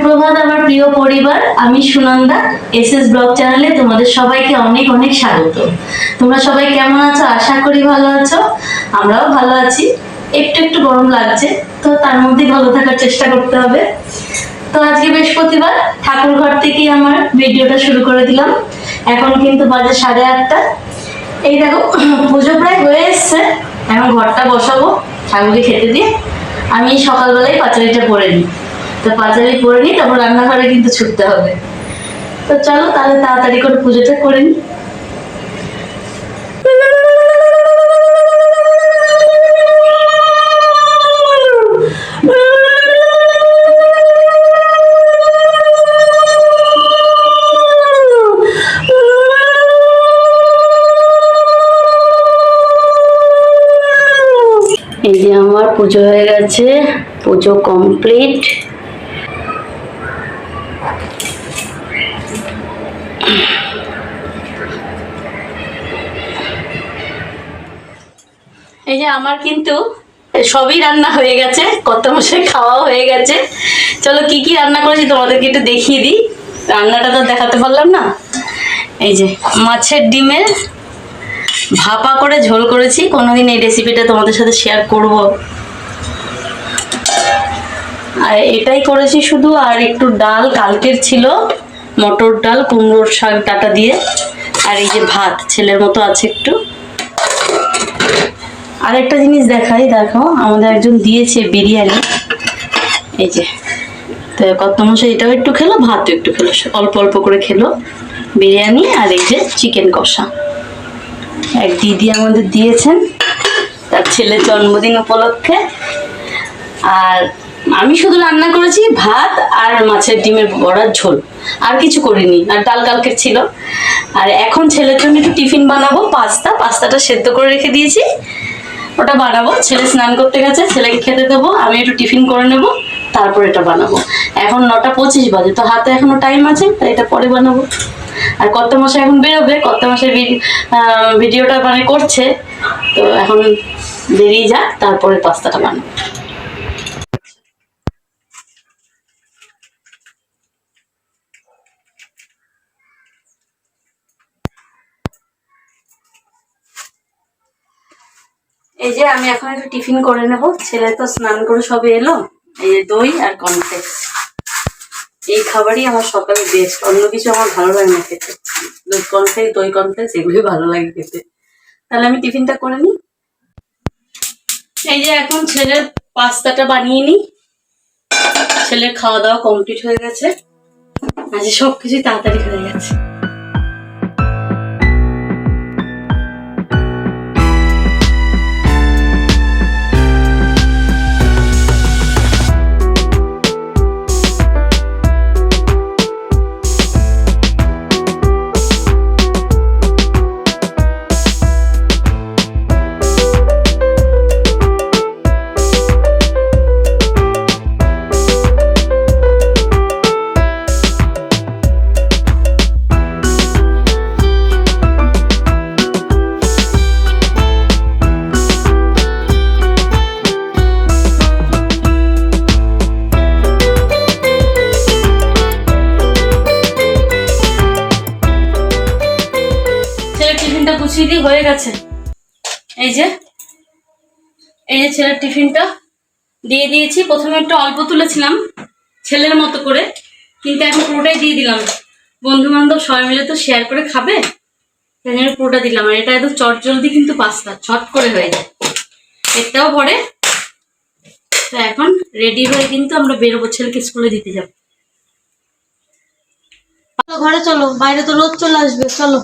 সুপ্রভাত আমার প্রিয় পরিবার, আমি সুনন্দা এস এস ব্লগ চ্যানেলে তোমাদের সবাইকে অনেক অনেক স্বাগত। তোমরা সবাই কেমন আছো? আশা করি ভালো আছো। আমরাও ভালো আছি। একটু একটু গরম লাগছে, তো তার মধ্যে ভালো থাকার চেষ্টা করতে হবে। তো আজকে বৃহস্পতিবার ঠাকুর ঘর থেকেই আমার ভিডিওটা শুরু করে দিলাম। এখন কিন্তু বাজে সাড়ে আটটা। এই দেখো, পুজো প্রায় হয়ে এসছে। এখন ঘরটা বসাবো, ঠাকুরকে খেতে দিয়ে। আমি সকালবেলায় পাঁচালিটা পরে নিই। তো পাঁচালি পরে নিই তারপর রান্নাঘরে কিন্তু ছুটতে হবে। তো চলো তাহলে তাড়াতাড়ি করে পুজোটা করে নিই এই যে আমার পুজো হয়ে গেছে, পুজো কমপ্লিট এই যে আমার কিন্তু সবই রান্না হয়ে গেছে কত মশাই খাওয়া হয়ে গেছে। চলো কি কি রান্না করেছি তোমাদেরকে একটু দেখিয়ে দিই। রান্নাটা তো দেখাতে পারলাম না। এই যে মাছের ডিমের ভাপা করে ঝোল করেছি। কোনোদিন এই রেসিপিটা তোমাদের সাথে শেয়ার করব। আর এটাই করেছি শুধু, আর একটু ডাল কালকের ছিল। মটর ডাল, কুমড়োর শাক ডাটা দিয়ে। আর এই যে ভাত, ছেলের মতো আছে একটু। আর একটা জিনিস দেখাই, দেখো, আমাদের একজন দিয়েছে বিরিয়ানি। এই যে, তো কত মশাই এটাও একটু খেলো, ভাতও একটু খেলো, অল্প অল্প করে খেলো। বিরিয়ানি আর এই যে চিকেন কষা। এক দিদি আমাদের দিয়েছেন, তার ছেলের জন্মদিন উপলক্ষে। আর আমি শুধু রান্না করেছি ভাত আর মাছের ডিমের বড়ার ঝোল। আর কিছু করিনি, আর ডাল কালকের ছিল। আর এখন ছেলের জন্য একটু টিফিন বানাবো, পাস্তা, পাস্তাটা সেদ্ধ করে রেখে দিয়েছি। ওটা বানাবো, ছেলে স্নান করতে গেছে, ছেলেকে খেতে দেবো, আমি একটু টিফিন করে নেব, তারপর এটা বানাবো। এখন নটা পঁচিশ বাজে, তো হাতে এখনও টাইম আছে, তাই এটা পরে বানাবো। আর কত মাসে এখন বেরোবে কত মাসের ভিডিওটা মানে করছে, তো এখন বেরিয়ে যাক, তারপরে পাস্তাটা বানাবো। এই যে আমি এখন একটু টিফিন করে নেব। ছেলে তো স্নান করে সবে এলো। এই যে দই আর কর্নফ্লেক্স। এই খাবারই আমার সকালে বেস্ট অন্য কিছু আমার ভালো লাগে না খেতে। দই কর্নফ্লেক্স দই কর্নফ্লেক্স এগুলি ভালো লাগে খেতে। তাহলে আমি টিফিনটা করে নিই। এই যে এখন ছেলের পাস্তাটা বানিয়ে নিই। ছেলের খাওয়া দাওয়া কমপ্লিট হয়ে গেছে। আজ সব কিছুই তাড়াতাড়ি হয়ে গেছে। হয়ে গেছে। এই যে এই যে ছেলের টিফিনটা দিয়ে দিয়েছি। প্রথমে একটু অল্প তুলেছিলাম ছেলের মতো করে, কিন্তু এখন পুরোটাই দিয়ে দিলাম। বন্ধু বান্ধব সবাই মিলে তো শেয়ার করে খাবে, তাই জন্য পুরোটা দিলাম। আর এটা একদম চট জলদি কিন্তু পাস্তা ছট করে হয়ে যায়। এটাও পরে। তো এখন রেডি হয়ে কিন্তু আমরা বেরোবো, ছেলেকে স্কুলে দিতে যাব। ঘরে চলো, বাইরে তো রোদ চলে আসবে, চলো।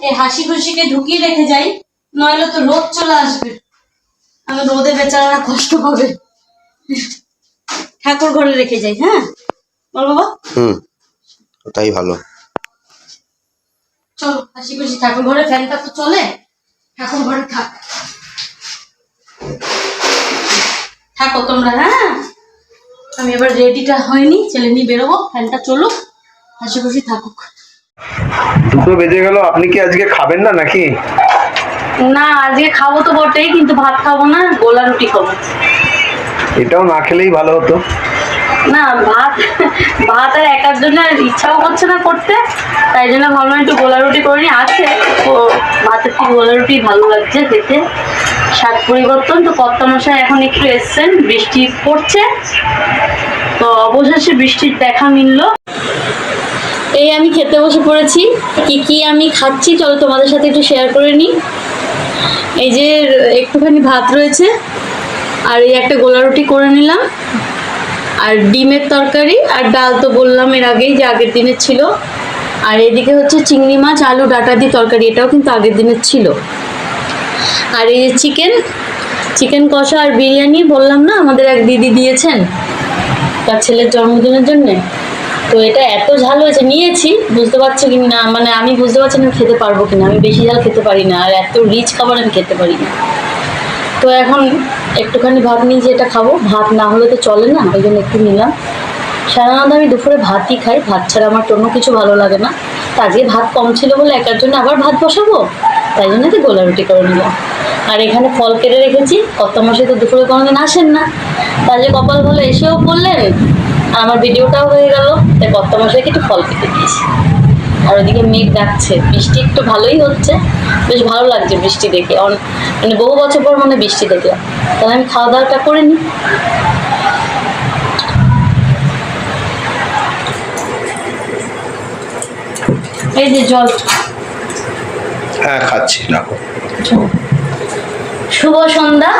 এই হাসি খুশিকে ঢুকিয়ে রেখে যাই নইলে তো রোদ চলে আসবে। আমি রোদে বেচারা কষ্ট পাবে। ঠাকুর ঘরে রেখে যাই হ্যাঁ? বল বাবা। হুম ওটাই ভালো। চলো হাসি খুশি ঠাকুর ঘরে ফ্যানটা তো চলে ঠাকুর ঘরে থাক। থাকো তোমরা হ্যাঁ? আমি এবার রেডিটা হয়নি ছেলে নিয়ে বেরোবো ফ্যানটা চলুক হাসি খুশি থাকুক। দুটো বেজে গেল আপনি কি আজকে খাবেন না নাকি? না আজকে খাব তো বটেই কিন্তু ভাত খাব না গোলা রুটি খাব। এটাও না খেলেই ভালো হতো। না ভাত ভাত আর একার জন্য ইচ্ছাও করছে না করতে তাই জন্য ভাবলাম একটু গোলা রুটি করে নিই। আছে ও ভাতের থেকে গোলা রুটি ভালো লাগছে খেতে স্বাদ পরিবর্তন তো কর্তা মশাই এখন একটু এসছেন বৃষ্টি পড়ছে তো অবশেষে বৃষ্টির দেখা মিললো। এই আমি খেতে বসে পড়েছি। কি কি আমি খাচ্ছি, চলো তোমাদের সাথে একটু শেয়ার করে নিই। এই যে একটুখানি ভাত রয়েছে, আর এই একটা গোলা রুটি করে নিলাম। আর ডিমের তরকারি, আর ডাল তো বললাম এর আগেই যে আগের দিনের ছিল। আর এদিকে হচ্ছে চিংড়ি মাছ, আলু, ডাটা দিয়ে তরকারি, এটাও কিন্তু আগের দিনের ছিল। আর এই যে চিকেন চিকেন কষা আর বিরিয়ানি বললাম না, আমাদের এক দিদি দিয়েছেন। তার ছেলের জন্মদিনের জন্যে। তো এটা এত ঝাল হয়েছে, নিয়েছি, বুঝতে পারছি কি না? মানে আমি বুঝতে পারছি না খেতে পারব কিনা আমি বেশি ঝাল খেতে পারি না, আর এত রিচ খাবার আমি খেতে পারি না। তো এখন একটুখানি ভাত নিয়ে যে এটা খাব, ভাত না হলে তো চলে না, ওই জন্য একটু নিলাম। সাধারণত আমি দুপুরে ভাতই খাই, ভাত ছাড়া আমার অন্য কিছু ভালো লাগে না। তো আজকে ভাত কম ছিল বলে একার জন্য আবার ভাত বসাবো? তাই জন্য গোলা রুটি করে নিলাম। আর এখানে ফল কেটে রেখেছি, কত মাসে তো দুপুরে কোনোদিন আসেন না। তাই যে কপাল ভালো এসেও পড়লেন আর আমার ভিডিওটাও হয়ে গেল, তাই কত মাসে একটু ফল কেটে দিয়েছি। আর ওদিকে মেঘ ডাকছে, বৃষ্টি একটু ভালোই হচ্ছে, বেশ ভালো লাগছে বৃষ্টি দেখে। মানে বহু বছর পর মানে বৃষ্টি দেখলাম। তাহলে আমি খাওয়া দাওয়াটা করে নিই। এই যে জল। হ্যাঁ খাচ্ছি, রাখো। শুভ সন্ধ্যা।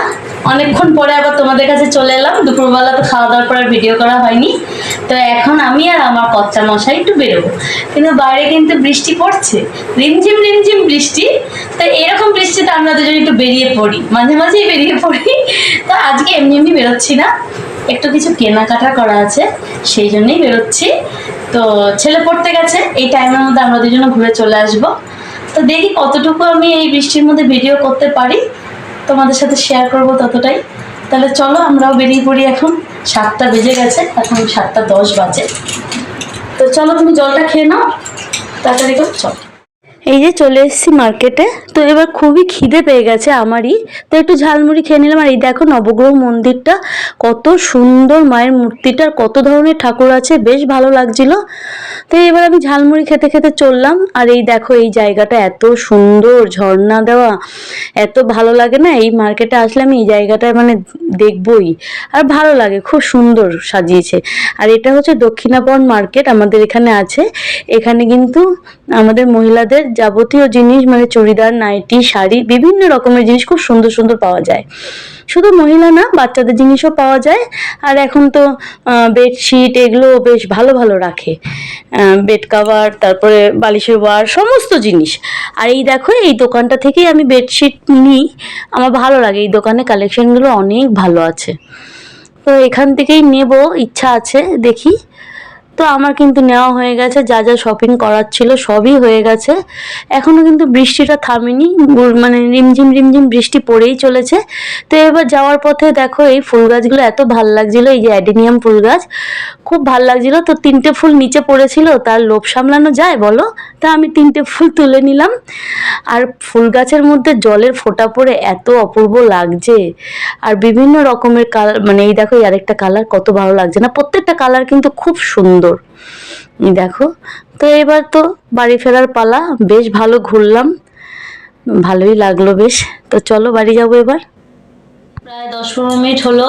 অনেকক্ষণ পরে আবার তোমাদের কাছে চলে এলাম। দুপুরবেলা তো খাওয়া দাওয়ার পরে ভিডিও করা হয়নি। তো এখন আমি আর আমার কচ্চা মশাই একটু বেরোবো। কিন্তু বাইরে কিন্তু বৃষ্টি পড়ছে। রিমঝিম রিমঝিম বৃষ্টি। তো এরকম বৃষ্টিতে আমরা দুজন একটু বেরিয়ে পড়ি। মাঝে মাঝেই বেরিয়ে পড়ি। তো আজকে এমনি এমনি বেরোচ্ছি না। একটু কিছু কেনাকাটা করা আছে, সেই জন্যই বেরোচ্ছি। তো ছেলে পড়তে গেছে। এই টাইমের মধ্যে আমরা দুজনে ঘুরে চলে আসব। তো দেখি কতটুকু আমি এই বৃষ্টির মধ্যে ভিডিও করতে পারি। তোমাদের সাথে শেয়ার করব ততটাই। তাহলে চলো, আমরাও বেরিয়ে পড়ি এখন। সাতটা বেজে গেছে, এখন সাতটা দশ বাজে। তো চলো, তুমি জলটা খেয়ে নাও। তাড়াতাড়ি করে চলো। এই যে চলে এসেছি মার্কেটে তো এবার খুবই খিদে পেয়ে গেছে আমারই। তো একটু ঝালমুড়ি খেয়ে নিলাম। আর এই দেখো নবগ্রহ মন্দিরটা, কত সুন্দর মায়ের মূর্তিটার কত ধরনের ঠাকুর আছে, বেশ ভালো লাগছিল। তো এবার আমি ঝালমুড়ি খেতে খেতে চললাম। আর এই দেখো, এই জায়গাটা এত সুন্দর ঝর্ণা দেওয়া। এত ভালো লাগে না? এই মার্কেটে আসলে আমি এই জায়গাটা মানে দেখবই। আর ভালো লাগে, খুব সুন্দর সাজিয়েছে। আর এটা হচ্ছে দক্ষিণাপন মার্কেট আমাদের এখানে আছে। এখানে কিন্তু আমাদের মহিলাদের যাবতীয় জিনিস মানে চুড়িদার, নাইটি, শাড়ি, বিভিন্ন রকমের জিনিস খুব সুন্দর সুন্দর পাওয়া যায়। শুধু মহিলা না, বাচ্চাদের জিনিসও পাওয়া যায়। আর এখন তো বেডশিট এগুলো বেশ ভালো ভালো রাখে। বেড কাভার তারপরে বালিশের ওয়ার সমস্ত জিনিস। আর এই দেখো, এই দোকানটা থেকেই আমি বেডশিট নিই। আমার ভালো লাগে, এই দোকানে কালেকশনগুলো অনেক ভালো আছে। তো এখান থেকেই নেব, ইচ্ছা আছে, দেখি। তো আমার কিন্তু নেওয়া হয়ে গেছে, যা যা শপিং করার ছিল সবই হয়ে গেছে। এখনও কিন্তু বৃষ্টিটা থামেনি মানে রিমঝিম রিমঝিম বৃষ্টি পড়েই চলেছে। তো এবার যাওয়ার পথে দেখো এই ফুল গাছগুলো এত ভালো লাগছিল, এই যে অ্যাডিনিয়াম ফুল গাছ, খুব ভালো লাগছিল। তো তিনটে ফুল নিচে পড়েছিল, তার লোভ সামলানো যায় বলো? তা আমি তিনটে ফুল তুলে নিলাম। আর ফুল গাছের মধ্যে জলের ফোঁটা পড়ে এত অপূর্ব লাগছে। আর বিভিন্ন রকমের কালার মানে এই দেখো এই আরেকটা কালার কত ভালো লাগছে। না, প্রত্যেকটা কালার কিন্তু খুব সুন্দর। এই দেখো, তো এবার তো বাড়ি ফেরার পালা, বেশ ভালো ঘুরলাম, ভালোই লাগল বেশ। তো চলো বাড়ি যাব এবার। প্রায় দশ পনেরো মিনিট হলো,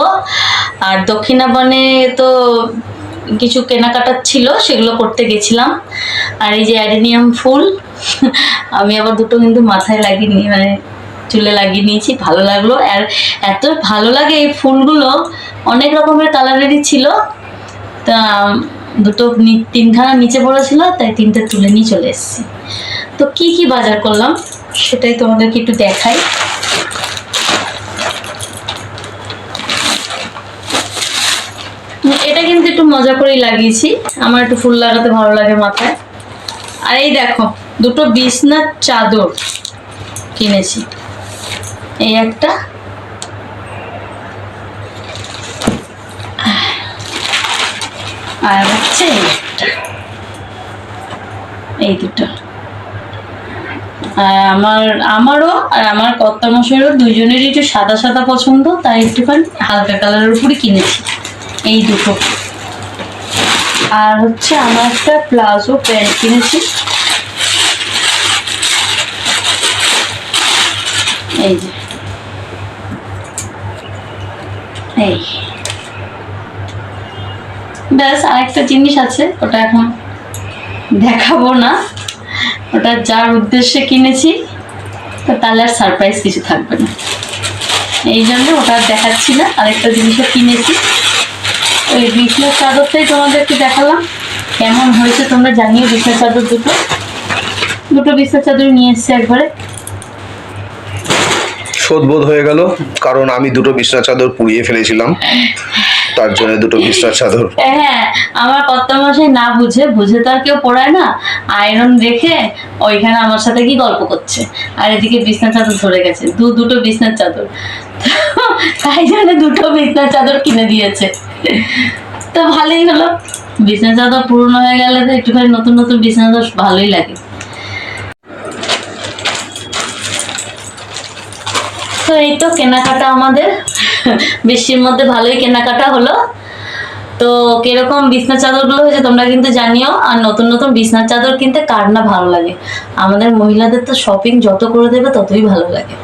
আর দক্ষিণাবনে তো কিছু কেনাকাটার ছিল, সেগুলো করতে গেছিলাম। আর এই যে অ্যাডেনিয়াম ফুল, আমি আবার দুটো কিন্তু মাথায় লাগিয়ে মানে চুলে লাগিয়ে নিয়েছি, ভালো লাগল। আর এত ভালো লাগে এই ফুলগুলো, অনেক রকমের কালারেরই ছিল। তা দুটো তিনখানা নিচে পড়েছিল, তাই তিনটে তুলে নিয়ে চলে এসেছি। তো কি কি বাজার করলাম, সেটাই তোমাদেরকে একটু দেখাই। এটা কিন্তু একটু মজা করেই লাগিয়েছি, আমার একটু ফুল লাগাতে ভালো লাগে মাথায়। আর এই দেখো, দুটো বিছনার চাদর কিনেছি। এই একটা আর হচ্ছে এই দুটো। আর আমার, আমারও আর আমার কর্তামশাইরও দুজনেরই একটু সাদা সাদা পছন্দ, তাই একটুখানি হালকা কালারের উপরে কিনেছি, এই দুটো। আর হচ্ছে আমার একটা প্লাজো প্যান্ট কিনেছি। এই যে। এই। ব্যাস, আরেকটা জিনিস আছে, ওটা এখন দেখাবো না। ওটা যার উদ্দেশ্যে কিনেছি তাহলে আর সারপ্রাইজ কিছু থাকবে না। এই জন্য ওটা দেখাচ্ছি না, আরেকটা জিনিসও কিনেছি। ওই বিছনার চাদরটাই তোমাদেরকে দেখালাম। কেমন হয়েছে তোমরা জানিও বিছনার চাদর দুটো। দুটো বিছনার চাদর নিয়ে এসছে একবারে। শোধবোধ হয়ে গেল, কারণ আমি দুটো বিছনা চাদর পুড়িয়ে ফেলেছিলাম। তার জন্য দুটো বিছনা চাদর। হ্যাঁ আমার কর্তামশাই না বুঝে বুঝে তো আর কেউ পড়ায় না। আয়রন ওইখানে আমার সাথে কি গল্প করছে। আর এদিকে বিছনার চাদর ধরে গেছে, দু দুটো বিছনার চাদর। তাই জন্য দুটো বিছনার চাদর কিনে দিয়েছে। তো ভালোই হলো। বিছনার চাদর পুরনো হয়ে গেলে তো একটুখানি নতুন নতুন বিছনার চাদর ভালোই লাগে। তো এই তো কেনাকাটা আমাদের। বৃষ্টির মধ্যে ভালোই কেনাকাটা হলো। তো কীরকম বিছনা চাদরগুলো হয়েছে তোমরা কিন্তু জানিও। আর নতুন নতুন বিছনার চাদর কিনতে কার না ভালো লাগে। আমাদের মহিলাদের তো শপিং যত করে দেবে ততই ভালো লাগে।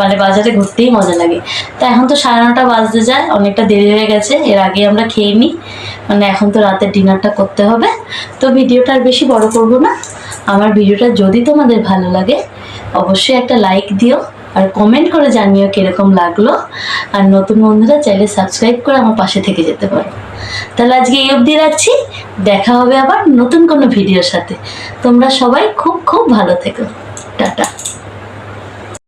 মানে বাজারে ঘুরতেই মজা লাগে। তা এখন তো সাড়ে নটা বাজতে যায়, অনেকটা দেরি হয়ে গেছে। এর আগে আমরা খেয়ে নিই। মানে এখন তো রাতের ডিনারটা করতে হবে। তো ভিডিওটা আর বেশি বড় করব না। আমার ভিডিওটা যদি তোমাদের ভালো লাগে, অবশ্যই একটা লাইক দিও। আর কমেন্ট করে জানিও কীরকম লাগল। আর নতুন বন্ধুরা চাইলে সাবস্ক্রাইব করে আমার পাশে থেকে যেতে পারো। তাহলে আজকে এই অবধি রাখছি। দেখা হবে আবার নতুন কোনো ভিডিওর সাথে। তোমরা সবাই খুব খুব ভালো থেকো। টাটা।